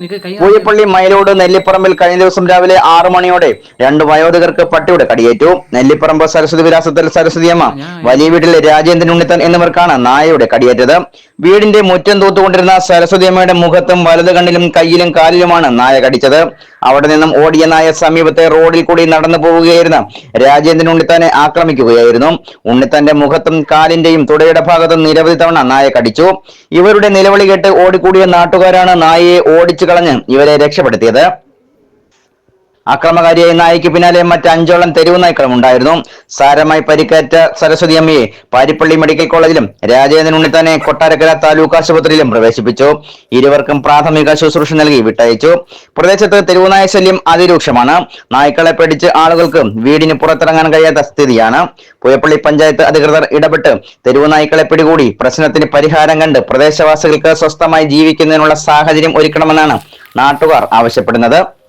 പൂയപ്പള്ളി മയിലോട് നെല്ലിപ്പറമ്പിൽ കഴിഞ്ഞ ദിവസം രാവിലെ ആറു മണിയോടെ രണ്ട് വയോധികർക്ക് പട്ടിയുടെ കടിയേറ്റു. നെല്ലിപ്പറമ്പ് സരസ്വതി വിലാസത്തിൽ സരസ്വതിയമ്മ വലിയ വീട്ടിലെ രാജേന്ദ്രൻ ഉണ്ണിത്തൻ എന്നിവർക്കാണ് നായയുടെ കടിയേറ്റത്. വീടിന്റെ മുറ്റം തൂത്തുകൊണ്ടിരുന്ന സരസ്വതിയമ്മയുടെ മുഖത്തും വലത് കണ്ണിലും കയ്യിലും കാലിലുമാണ് നായ കടിച്ചത്. അവിടെ നിന്നും ഓടിയ നായ സമീപത്തെ റോഡിൽ കൂടി നടന്നു പോവുകയായിരുന്ന രാജേന്ദ്രൻ ഉണ്ണിത്താനെ ആക്രമിക്കുകയായിരുന്നു. ഉണ്ണിത്താന്റെ മുഖത്തും കാലിന്റെയും തുടയുടെ ഭാഗത്തും നിരവധി തവണ നായ കടിച്ചു. ഇവരുടെ നിലവിളി കേട്ട് ഓടിക്കൂടിയ നാട്ടുകാരാണ് നായയെ ഓടിച്ചു കളഞ്ഞ് ഇവരെ രക്ഷപ്പെടുത്തിയത് അക്രമകാരിയായ നായിക്ക് പിന്നാലെ മറ്റ് അഞ്ചോളം തെരുവ് നായ്ക്കളും ഉണ്ടായിരുന്നു. സാരമായി പരിക്കേറ്റ സരസ്വതി അമ്മയെ പാരിപ്പള്ളി മെഡിക്കൽ കോളേജിലും രാജേന്ദ്രൻ ഉണ്ണിത്താനെ കൊട്ടാരക്കര താലൂക്ക് ആശുപത്രിയിലും പ്രവേശിപ്പിച്ചു. ഇരുവർക്കും പ്രാഥമിക ശുശ്രൂഷ നൽകി വിട്ടയച്ചു. പ്രദേശത്ത് തെരുവുനായ ശല്യം അതിരൂക്ഷമാണ്. നായ്ക്കളെ പേടിച്ച് ആളുകൾക്ക് വീടിന് പുറത്തിറങ്ങാൻ കഴിയാത്ത സ്ഥിതിയാണ്. പുയപ്പള്ളി പഞ്ചായത്ത് അധികൃതർ ഇടപെട്ട് തെരുവുനായ്ക്കളെ പിടികൂടി പ്രശ്നത്തിന് പരിഹാരം കണ്ട് പ്രദേശവാസികൾക്ക് സ്വസ്ഥമായി ജീവിക്കുന്നതിനുള്ള സാഹചര്യം ഒരുക്കണമെന്നാണ് നാട്ടുകാർ ആവശ്യപ്പെടുന്നത്.